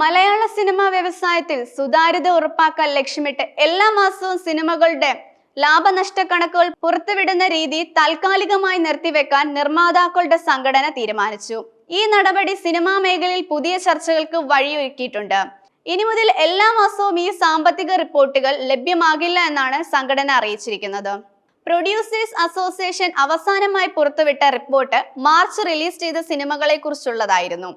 മലയാള cinema വ്യവസായത്തിൽ സുതാര്യത ഉറപ്പാക്കാൻ ലക്ഷ്യമിട്ട് എല്ലാ മാസവും സിനിമകളുടെ ലാഭനഷ്ട കണക്കുകൾ പുറത്തുവിടുന്ന രീതി താൽക്കാലികമായി നിർത്തിവെക്കാൻ നിർമ്മാതാക്കളുടെ സംഘടന തീരുമാനിച്ചു. ഈ നടപടി സിനിമാ മേഖലയിൽ പുതിയ ചർച്ചകൾക്ക് വഴിയൊരുക്കിയിട്ടുണ്ട്. ഇനി മുതൽ എല്ലാ മാസവും ഈ സാമ്പത്തിക റിപ്പോർട്ടുകൾ ലഭ്യമാകില്ല എന്നാണ് സംഘടന അറിയിച്ചിരിക്കുന്നത്. പ്രൊഡ്യൂസേഴ്സ് അസോസിയേഷൻ അവസാനമായി പുറത്തുവിട്ട റിപ്പോർട്ട് മാർച്ച് റിലീസ് ചെയ്ത സിനിമകളെ കുറിച്ചുള്ളതായിരുന്നു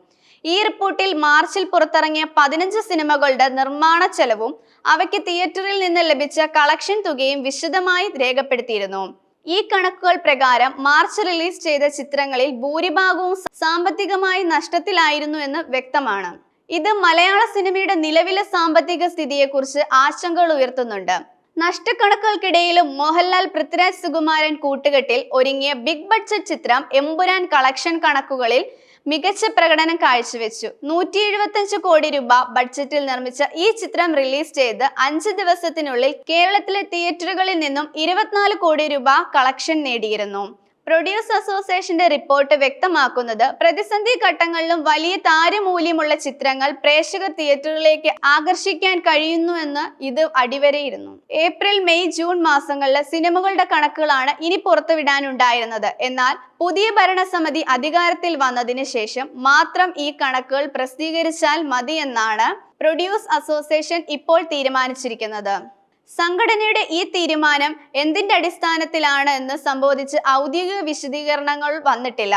ഈ റിപ്പോർട്ടിൽ മാർച്ചിൽ പുറത്തിറങ്ങിയ പതിനഞ്ച് സിനിമകളുടെ നിർമ്മാണ ചെലവും അവയ്ക്ക് തിയേറ്ററിൽ നിന്ന് ലഭിച്ച കളക്ഷൻ തുകയും വിശദമായി രേഖപ്പെടുത്തിയിരുന്നു. ഈ കണക്കുകൾ പ്രകാരം മാർച്ച് റിലീസ് ചെയ്ത ചിത്രങ്ങളിൽ ഭൂരിഭാഗവും സാമ്പത്തികമായി നഷ്ടത്തിലായിരുന്നു എന്ന് വ്യക്തമാണ്. ഇത് മലയാള സിനിമയുടെ നിലവിലെ സാമ്പത്തിക സ്ഥിതിയെക്കുറിച്ച് ആശങ്കകൾ ഉയർത്തുന്നുണ്ട്. നഷ്ടക്കണക്കുകൾക്കിടയിലും മോഹൻലാൽ പൃഥ്വിരാജ് സുകുമാരൻ കൂട്ടുകെട്ടിൽ ഒരുങ്ങിയ ബിഗ് ബഡ്ജറ്റ് ചിത്രം എമ്പുരാൻ കളക്ഷൻ കണക്കുകളിൽ മികച്ച പ്രകടനം കാഴ്ചവെച്ചു. നൂറ്റി എഴുപത്തഞ്ച് കോടി രൂപ ബഡ്ജറ്റിൽ നിർമ്മിച്ച ഈ ചിത്രം റിലീസ് ചെയ്ത് അഞ്ച് ദിവസത്തിനുള്ളിൽ കേരളത്തിലെ തിയേറ്ററുകളിൽ നിന്നും ഇരുപത്തിനാല് കോടി രൂപ കളക്ഷൻ നേടിയിരുന്നു. പ്രൊഡ്യൂസ് അസോസിയേഷന്റെ റിപ്പോർട്ട് വ്യക്തമാക്കുന്നത് പ്രതിസന്ധി ഘട്ടങ്ങളിലും വലിയ താരമൂല്യമുള്ള ചിത്രങ്ങൾ പ്രേക്ഷക തിയേറ്ററുകളിലേക്ക് ആകർഷിക്കാൻ കഴിയുന്നുവെന്ന് ഇത് അടിവരയിരുന്നു. ഏപ്രിൽ മെയ് ജൂൺ മാസങ്ങളിലെ സിനിമകളുടെ കണക്കുകളാണ് ഇനി പുറത്തുവിടാനുണ്ടായിരുന്നത്. എന്നാൽ പുതിയ ഭരണസമിതി അധികാരത്തിൽ വന്നതിന് ശേഷം മാത്രം ഈ കണക്കുകൾ പ്രസിദ്ധീകരിച്ചാൽ മതിയെന്നാണ് പ്രൊഡ്യൂസ് അസോസിയേഷൻ ഇപ്പോൾ തീരുമാനിച്ചിരിക്കുന്നത്. സംഘടനയുടെ ഈ തീരുമാനം എന്തിന്റെ അടിസ്ഥാനത്തിലാണ് എന്ന് സംബോധിച്ച് ഔദ്യോഗിക വിശദീകരണങ്ങൾ വന്നിട്ടില്ല.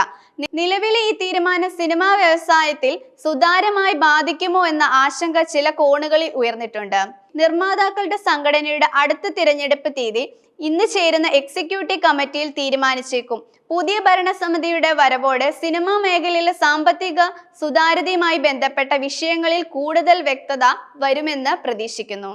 നിലവിലെ ഈ തീരുമാനം സിനിമാ വ്യവസായത്തിൽ സുതാര്യമായി ബാധിക്കുമോ എന്ന ആശങ്ക ചില കോണുകളിൽ ഉയർന്നിട്ടുണ്ട്. നിർമ്മാതാക്കളുടെ സംഘടനയുടെ അടുത്ത തിരഞ്ഞെടുപ്പ് തീയതി ഇന്ന് ചേരുന്ന എക്സിക്യൂട്ടീവ് കമ്മിറ്റിയിൽ തീരുമാനിച്ചേക്കും. പുതിയ ഭരണസമിതിയുടെ വരവോടെ സിനിമാ മേഖലയിലെ സാമ്പത്തിക സുതാര്യതയുമായി ബന്ധപ്പെട്ട വിഷയങ്ങളിൽ കൂടുതൽ വ്യക്തത വരുമെന്ന് പ്രതീക്ഷിക്കുന്നു.